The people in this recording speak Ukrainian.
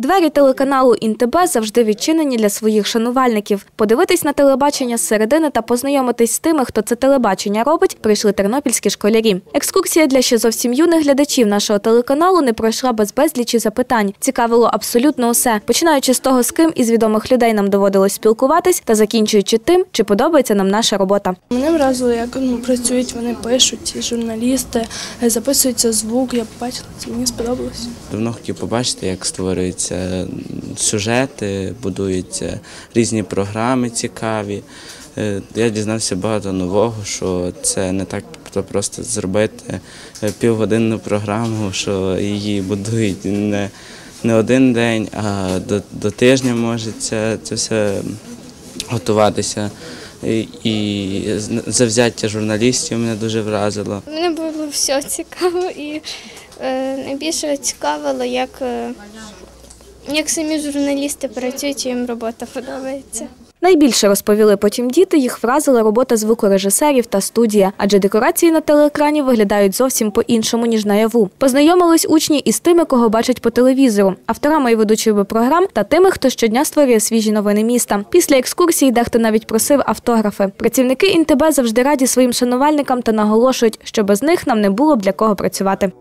Двері телеканалу «ІнТБ» завжди відчинені для своїх шанувальників. Подивитись на телебачення зсередини та познайомитись з тими, хто це телебачення робить, прийшли тернопільські школярі. Екскурсія для ще зовсім юних глядачів нашого телеканалу не пройшла без безлічі запитань. Цікавило абсолютно усе, починаючи з того, з ким із відомих людей нам доводилось спілкуватись, та закінчуючи тим, чи подобається нам наша робота. Мене вразило, як ну, працюють, вони пишуть, ці журналісти, записується звук, я побачила, це мені сподобалось. Давно хотів побачити, як створюються сюжети, будуються різні програми цікаві. Е, Я дізнався багато нового, що це не так то просто зробити е, півгодинну програму, що її будують не, не один день, а до, до тижня може це, це все готуватися. І, і завзяття журналістів мене дуже вразило. Мені було все цікаво і е, найбільше цікавило, як, е, як самі журналісти працюють, їм робота подобається. Найбільше розповіли потім діти, їх вразила робота звукорежисерів та студія, адже декорації на телеекрані виглядають зовсім по-іншому, ніж наяву. Познайомились учні із тими, кого бачать по телевізору, авторами і ведучими програм та тими, хто щодня створює свіжі новини міста. Після екскурсії дехто навіть просив автографи. Працівники ІНТБ завжди раді своїм шанувальникам та наголошують, що без них нам не було б для кого працювати.